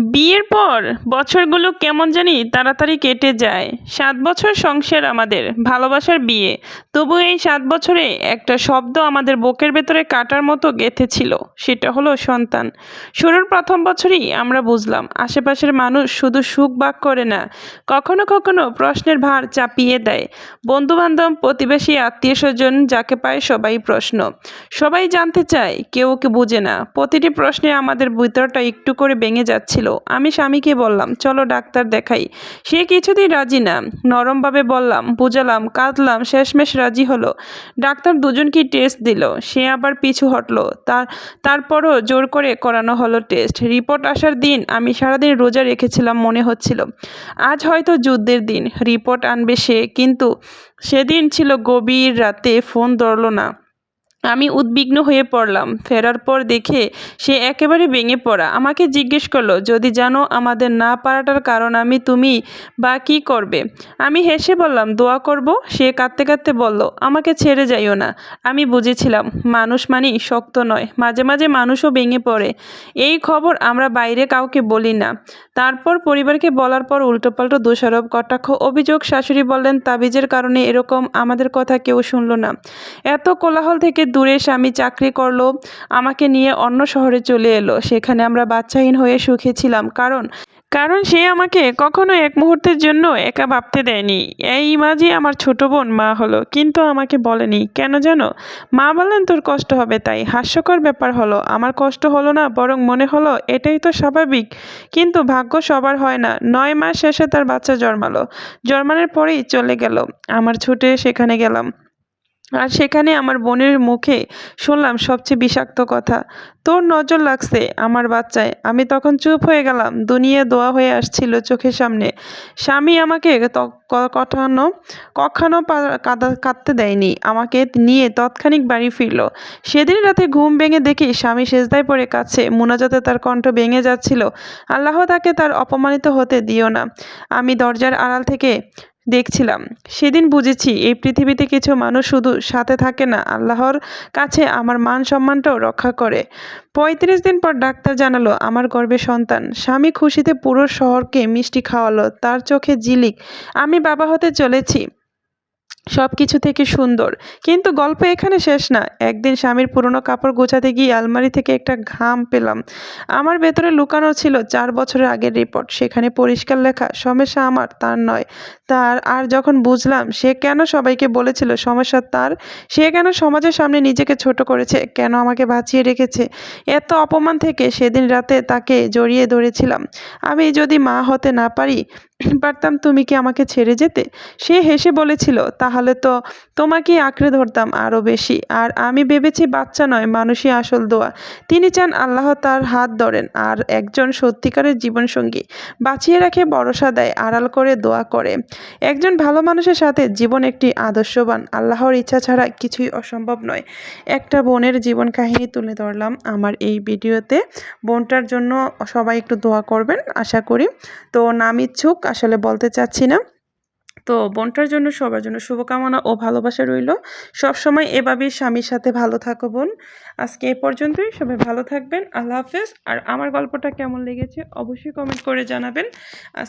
বিয়ের পর বছরগুলো কেমন জানি তাড়াতাড়ি কেটে যায়। সাত বছর সংসার আমাদের, ভালোবাসার বিয়ে। তবু এই সাত বছরে একটা শব্দ আমাদের বুকের ভেতরে কাটার মতো গেঁথেছিল, সেটা হলো সন্তান। শুরুর প্রথম বছরই আমরা বুঝলাম, আশেপাশের মানুষ শুধু সুখ বাক করে না, কখনো কখনো প্রশ্নের ভার চাপিয়ে দেয়। বন্ধুবান্ধব, প্রতিবেশী আত্মীয় স্বজন যাকে পায় সবাই প্রশ্ন। সবাই জানতে চায়, কেউ কে বুঝে না। প্রতিটি প্রশ্নে আমাদের ভিতরটা একটু করে ভেঙে যাচ্ছিল। আমি স্বামীকে বললাম, চলো ডাক্তার দেখাই। সে কিছুতেই রাজি না। নরমভাবে বললাম, বুঝালাম, কাঁদলাম, শেষমেশ রাজি হলো। ডাক্তার দুজনকেই টেস্ট দিল? সে আবার পিছু হটলো। তার, তারপরও জোর করে করানো হলো টেস্ট। রিপোর্ট আসার দিন আমি সারাদিন রোজা রেখেছিলাম মনে হচ্ছিল। আজ হয়তো যুদ্ধের দিন। রিপোর্ট আনবে সে, কিন্তু সেদিন ছিল গভীর রাতে ফোন ধরলো না। আমি উদ্বিগ্ন হয়ে পড়লাম। ফেরার পর দেখে সে একেবারে ভেঙে পড়া। আমাকে জিজ্ঞেস করল, যদি জানো আমাদের না পারাটার কারণ আমি, তুমি বা কী করবে? আমি হেসে বললাম, দোয়া করব। সে কাঁদতে কাঁদতে বলল, আমাকে ছেড়ে যাইও না। আমি বুঝেছিলাম, মানুষ মানেই শক্ত নয়, মাঝে মাঝে মানুষও ভেঙে পড়ে। এই খবর আমরা বাইরে কাউকে বলি না। তারপর পরিবারকে বলার পর উল্টোপাল্টো দোষারোপ, কটাক্ষ, অভিযোগ, শাশুড়ি বললেন, তাবিজের কারণে এরকম আমাদের কথা কেউ শুনলো না। এত কোলাহল থেকে দূরে স্বামী চাকরি করল, আমাকে নিয়ে অন্য শহরে চলে এলো। সেখানে আমরা বাচ্চাহীন হয়ে সুখে ছিলাম। কারণ কারণ সে আমাকে কখনো এক মুহূর্তের জন্য একা ভাবতে দেয়নি। এই মাঝে আমার ছোট বোন মা হলো। কিন্তু আমাকে বলেনি, কেন জানো? মা বলেন তোর কষ্ট হবে তাই। হাস্যকর ব্যাপার হলো, আমার কষ্ট হলো না, বরং মনে হলো, এটাই তো স্বাভাবিক। কিন্তু ভাগ্য সবার হয় না। নয় মাস শেষে তার বাচ্চা জন্মালো। জন্মানোর পরেই চলে গেল। আমার ছুটে সেখানে গেলাম। আর সেখানে আমার বোনের মুখে শুনলাম সবচেয়ে বিষাক্ত কথা। তোর নজর লাগছে আমার বাচ্চায়। আমি তখন চুপ হয়ে গেলাম। দুনিয়া দোয়া হয়ে আসছিল চোখের সামনে। স্বামী আমাকে ত- ক- কখনো কাঁদতে দেয়নি। আমাকে নিয়ে তৎক্ষণিক বাড়ি ফিরলো। সেদিন রাতে ঘুম ভেঙে দেখি স্বামী সেজদায় পড়ে কাছে মোনাজাতে তার কণ্ঠ ভেঙে যাচ্ছিল। আল্লাহ তাকে তার অপমানিত হতে দিও না। আমি দরজার আড়াল থেকে দেখছিলাম। সেদিন বুঝেছি, এই পৃথিবীতে কিছু মানুষ শুধু সাথে থাকে না, আল্লাহর কাছে আমার মান সম্মানটাও রক্ষা করে। পঁয়ত্রিশ দিন পর ডাক্তার জানালো, আমার গর্বে সন্তান। স্বামী খুশিতে পুরো শহরকে মিষ্টি খাওয়ালো, তার চোখে জিলিক। আমি বাবা হতে চলেছি। সব কিছু থেকে সুন্দর। কিন্তু গল্প এখানে শেষ না। একদিন স্বামীর পুরনো কাপড় গোছাতে গিয়ে আলমারি থেকে একটা ঘাম পেলাম। আমার ভেতরে লুকানো ছিল চার বছরের আগের রিপোর্ট সেখানে পরিষ্কার লেখা, সমস্যা আমার, তার নয়। তার, আর যখন বুঝলাম সে কেন সবাইকে বলেছিল সমস্যা তার, সে কেন সমাজের সামনে নিজেকে ছোট করেছে, কেন আমাকে বাঁচিয়ে রেখেছে, এত অপমান থেকে সেদিন রাতে তাকে জড়িয়ে ধরেছিলাম। আমি যদি মা হতে না পারি পারতাম তুমি কি আমাকে ছেড়ে যেতে? সে হেসে বলেছিল, তাহলে তো তোমাকেই আঁকড়ে ধরতাম আরও বেশি। আর আমি ভেবেছি বাচ্চা নয়, মানুষই আসল দোয়া। তিনি চান আল্লাহ তার হাত ধরেন আর একজন সত্যিকারের জীবনসঙ্গী। বাঁচিয়ে রাখে ভরসা দেয়, আড়াল করে দোয়া করে। একজন ভালো মানুষের সাথে জীবন একটি আদর্শবান। আল্লাহর ইচ্ছা ছাড়া কিছুই অসম্ভব নয়। একটা বোনের জীবন কাহিনী তুলে ধরলাম আমার এই ভিডিওতে। বোনটার জন্য সবাই একটু দোয়া করবেন, আশা করি। তো নাম ইচ্ছুক আসলে বলতে চাচ্ছি না। তো বোনটার জন্য সবার জন্য শুভকামনা ও ভালোবাসা রইল। সবসময় এভাবেই স্বামীর সাথে ভালো থাকো বোন। আজকে এ পর্যন্তই। সবাই ভালো থাকবেন। আল্লাহ হাফেজ। আর আমার গল্পটা কেমন লেগেছে অবশ্যই কমেন্ট করে জানাবেন। আজ